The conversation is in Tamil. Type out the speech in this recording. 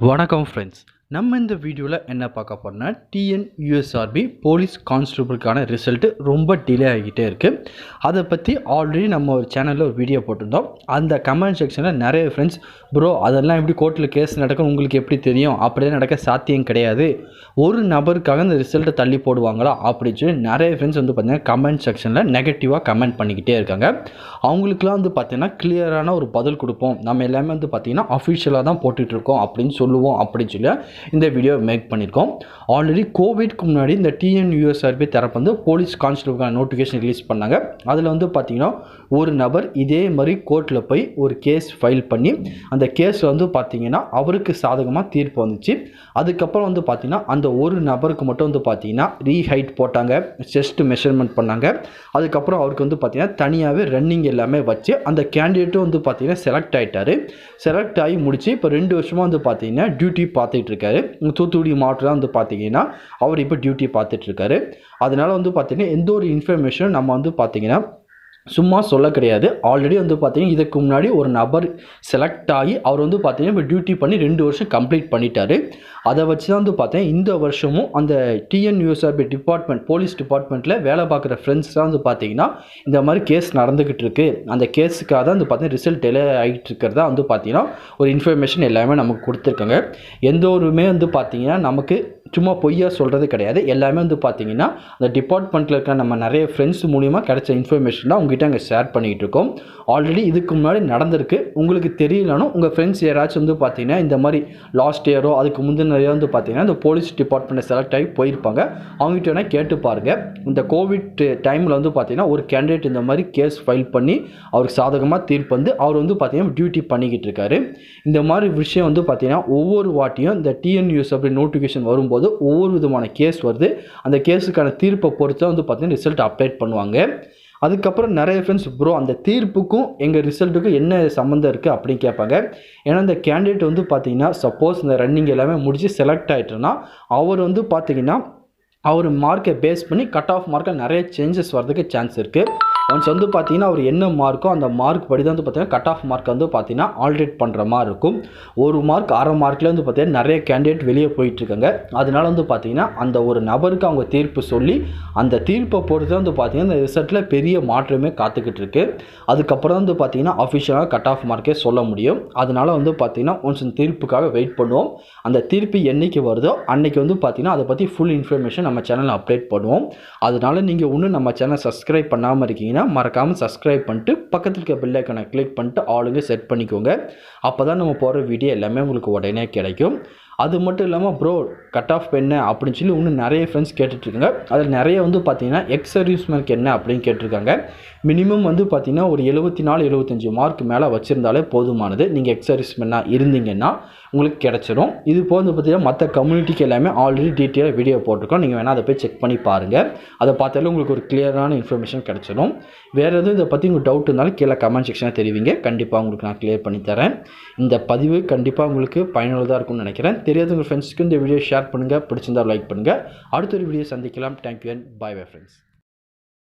வணக்கம் ஃப்ரெண்ட்ஸ் நம்ம இந்த வீடியோவில் என்ன பார்க்க போறோம்னா டிஎன் யூஎஸ்ஆர்பி போலீஸ் கான்ஸ்டபுளுக்கான ரிசல்ட்டு ரொம்ப டிலே ஆகிட்டே இருக்குது அதை பற்றி ஆல்ரெடி நம்ம ஒரு சேனலில் ஒரு வீடியோ போட்டிருந்தோம். அந்த கமெண்ட் செக்ஷனில் நிறைய ஃப்ரெண்ட்ஸ் ப்ரோ அதெல்லாம் எப்படி கோர்ட்டில் கேஸ் நடக்கும்? உங்களுக்கு எப்படி தெரியும்? அப்படியே நடக்க சாத்தியம் கிடையாது. ஒரு நபருக்காக இந்த ரிசல்ட்டை தள்ளி போடுவாங்களா? அப்படின்னு சொல்லி நிறைய ஃப்ரெண்ட்ஸ் வந்து பார்த்திங்கன்னா கமெண்ட் செக்ஷனில் நெகட்டிவாக கமெண்ட் பண்ணிக்கிட்டே இருக்காங்க. அவங்களுக்குலாம் வந்து பார்த்திங்கன்னா கிளியரான ஒரு பதில் கொடுப்போம். நம்ம எல்லாமே வந்து பார்த்திங்கன்னா அஃபிஷியலாக தான் போட்டுட்ருக்கோம் அப்படின்னு சொல்லுவோம் அப்படின்னு சொல்லி இந்த வீடியோ மேக் பண்ணியிருக்கோம் ஆல்ரெடி கோவிட்க்கு முன்னாடி இந்த டிஎன்யூஎஸ்ஆர்பி தரப்பு வந்து போலீஸ் கான்ஸ்டபிளுக்கான நோட்டிஃபிகேஷன் ரிலீஸ் பண்ணாங்க. அதில் வந்து பார்த்தீங்கன்னா ஒரு நபர் இதே மாதிரி கோர்ட்டில் போய் ஒரு கேஸ் ஃபைல் பண்ணி அந்த கேஸில் வந்து பார்த்தீங்கன்னா அவருக்கு சாதகமாக தீர்ப்பு வந்துச்சு. அதுக்கப்புறம் வந்து பார்த்திங்கன்னா அந்த ஒரு நபருக்கு மட்டும் வந்து பார்த்தீங்கன்னா ரீஹைட் போட்டாங்க செஸ்ட் மெஷர்மெண்ட் பண்ணாங்க. அதுக்கப்புறம் அவருக்கு வந்து பார்த்தீங்கன்னா தனியாகவே ரன்னிங் எல்லாமே வச்சு அந்த கேண்டிடேட்டும் வந்து பார்த்தீங்கன்னா செலக்ட் ஆகிட்டார் செலக்ட் ஆகி முடிச்சு இப்போ ரெண்டு வருஷமாக வந்து பார்த்தீங்கன்னா டியூட்டி பார்த்துட்டு இருக்காரு. தூத்துக்குடி மாவட்டம் வந்து பார்த்தீங்கன்னா அவர் இப்போ டியூட்டி பார்த்துட்ருக்காரு அதனால் வந்து பார்த்திங்கன்னா எந்த ஒரு இன்ஃபர்மேஷனும் நம்ம வந்து பார்த்தீங்கன்னா சும்மா சொல்ல கிடையாது. ஆல்ரெடி வந்து பார்த்தீங்கன்னா இதுக்கு முன்னாடி ஒரு நபர் செலக்ட் ஆகி அவர் வந்து பார்த்தீங்கன்னா இப்போ டியூட்டி பண்ணி ரெண்டு வருஷம் கம்ப்ளீட் பண்ணிட்டாரு. அதை வச்சு தான் வந்து பார்த்தீங்கன்னா இந்த வருஷமும் அந்த டிஎன்யூஎஸ்ஆர்பி டிபார்ட்மெண்ட் போலீஸ் டிபார்ட்மெண்ட்டில் வேலை பார்க்குற ஃப்ரெண்ட்ஸ் தான் வந்து பார்த்தீங்கன்னா இந்த மாதிரி கேஸ் நடந்துக்கிட்டு இருக்கு. அந்த கேஸுக்காக தான் வந்து பார்த்தீங்கன்னா ரிசல்ட் டெலே ஆகிட்டு இருக்கிறதா வந்து பார்த்தீங்கன்னா ஒரு இன்ஃபர்மேஷன் எல்லாமே நமக்கு கொடுத்துருக்காங்க. எந்த ஒருமே வந்து பார்த்தீங்கன்னா நமக்கு சும்மா பொய்யா சொல்கிறது கிடையாது. எல்லாமே வந்து பார்த்தீங்கன்னா அந்த டிபார்ட்மெண்ட்டில் இருக்க நம்ம நிறைய ஃப்ரெண்ட்ஸ் மூலிமா கிடைச்ச இன்ஃபர்மேஷன் தான் உங்ககிட்ட அங்கே ஷேர் பண்ணிகிட்டு இருக்கோம். ஆல்ரெடி இதுக்கு முன்னாடி நடந்திருக்கு. உங்களுக்கு தெரியலனும் உங்கள் ஃப்ரெண்ட்ஸ் யாராச்சும் வந்து பார்த்தீங்கன்னா இந்த மாதிரி லாஸ்ட் இயரோ அதுக்கு முந்தின இயரோ வந்து பார்த்தீங்கன்னா இந்த போலீஸ் டிபார்ட்மெண்ட்டை செலக்ட் ஆகி போயிருப்பாங்க. அவங்ககிட்ட வேணால் கேட்டு பாருங்கள் இந்த கோவிட் டைமில் வந்து பார்த்தீங்கன்னா ஒரு கேண்டிடேட் இந்த மாதிரி கேஸ் ஃபைல் பண்ணி அவருக்கு சாதகமாக தீர்ப்பு வந்து அவர் வந்து பார்த்தீங்கன்னா டியூட்டி பண்ணிக்கிட்டு இருக்காரு. இந்த மாதிரி விஷயம் வந்து பார்த்தீங்கன்னா ஒவ்வொரு வாட்டியும் இந்த டிஎன்யூஸ் அப்படி நோட்டிஃபிகேஷன் வரும்போது ஒவ்வொரு விதமான கேஸ் வருது. அந்த கேஸுக்கான தீர்ப்பை பொறுத்து வந்து பார்த்தீங்கன்னா ரிசல்ட் அப்டேட் பண்ணுவாங்க. அதுக்கப்புறம் நிறைய ஃப்ரெண்ட்ஸ் ப்ரோ அந்த தீர்ப்புக்கும் எங்கள் ரிசல்ட்டுக்கும் என்ன சம்மந்தம் இருக்குது அப்படின்னு கேட்பாங்க. ஏன்னா இந்த கேண்டிடேட் வந்து பார்த்தீங்கன்னா சப்போஸ் இந்த ரன்னிங் எல்லாமே முடிச்சு செலக்ட் ஆகிட்டோன்னா அவர் வந்து பார்த்தீங்கன்னா அவர் மார்க்கை பேஸ் பண்ணி கட் ஆஃப் மார்க்கில் நிறைய சேஞ்சஸ் வரதுக்கு சான்ஸ் இருக்குது ஒன்ஸ் வந்து பார்த்தீங்கன்னா அவர் என்ன மார்க்கோ அந்த மார்க் படி தான் வந்து பார்த்தீங்கன்னா கட் ஆஃப் மார்க் வந்து பார்த்தீங்கன்னா ஆல்ட்ரேட் பண்ணுற மாதிரி இருக்கும். ஒரு மார்க் அரை மார்க்கில் வந்து பார்த்தீங்கன்னா நிறைய கேண்டிடேட் வெளியே போயிட்டுருக்காங்க அதனால வந்து பார்த்தீங்கன்னா அந்த ஒரு நபருக்கு அவங்க தீர்ப்பு சொல்லி அந்த தீர்ப்பை பொறுத்து வந்து பார்த்தீங்கன்னா இந்த ரிசல்ட்டில் பெரிய மாற்றமே காத்துக்கிட்டு இருக்கு. அதுக்கப்புறம் வந்து பார்த்தீங்கன்னா அஃபிஷியலாக கட் ஆஃப் மார்க்கே சொல்ல முடியும். அதனால வந்து பார்த்தீங்கன்னா ஒன்ஸ் இந்த தீர்ப்புக்காக வெயிட் பண்ணுவோம். அந்த தீர்ப்பு என்றைக்கு வருதோ அன்னைக்கு வந்து பார்த்தீங்கன்னா அதை பற்றி ஃபுல் இன்ஃபர்மேஷன் நம்ம சேனலில் அப்டேட் பண்ணுவோம். அதனால நீங்கள் இன்னும் நம்ம சேனல் சப்ஸ்கிரைப் பண்ணாமல் இருக்கீங்கன்னா மறக்காமல் சப்ஸ்கிரைப் பண்ணிட்டு பக்கத்தில் இருக்க பெல் ஐக்கனை கிளிக் பண்ணிட்டு ஆளுங்க செட் பண்ணிக்கோங்க. அப்போ தான் நம்ம போகிற வீடியோ எல்லாமே உங்களுக்கு உடனே கிடைக்கும். அது மட்டும் இல்லாமல் ப்ரோ கட் ஆஃப் என்ன அப்படின்னு சொல்லி இன்னும் நிறைய ஃப்ரெண்ட்ஸ் கேட்டுட்ருக்காங்க. அதில் நிறைய வந்து பார்த்தீங்கன்னா எக்ஸ் சர்வீஸ்மேனுக்கு என்ன அப்படின்னு கேட்டிருக்காங்க மினிமம் வந்து பார்த்தீங்கன்னா ஒரு எழுபத்தி நாலு எழுபத்தஞ்சி மார்க் மேலே வச்சுருந்தாலே போதுமானது. நீங்கள் எக்ஸ் சர்வீஸ்மேனாக இருந்தீங்கன்னா உங்களுக்கு கிடச்சிரும். இது போக வந்து பார்த்தீங்கன்னா மற்ற கம்யூனிட்டிக்கு எல்லாமே ஆல்ரெடி டீட்டெயிலாக வீடியோ போட்டிருக்கோம். நீங்கள் வேணால் அதை போய் செக் பண்ணி பாருங்கள் அதை பார்த்தாலும் உங்களுக்கு ஒரு கிளியரான இன்ஃபர்மேஷன் கிடச்சிடும் வேறு எதுவும் இதை பற்றி உங்களுக்கு டவுட் இருந்தாலும் கீழே கமெண்ட் செக்ஷனில் தெரிவிங்க. கண்டிப்பாக உங்களுக்கு நான் கிளியர் பண்ணி தரேன். இந்த பதிவு கண்டிப்பாக உங்களுக்கு பயனுள்ளதாக இருக்கும்னு நினைக்கிறேன். தெரியாதவங்க உங்கள் ஃப்ரெண்ட்ஸ்க்கு இந்த வீடியோ ஷேர் பண்ணுங்கள் பிடிச்சிருந்தா லைக் பண்ணுங்கள் அடுத்த ஒரு வீடியோ சந்திக்கலாம். Thank you and bye bye friends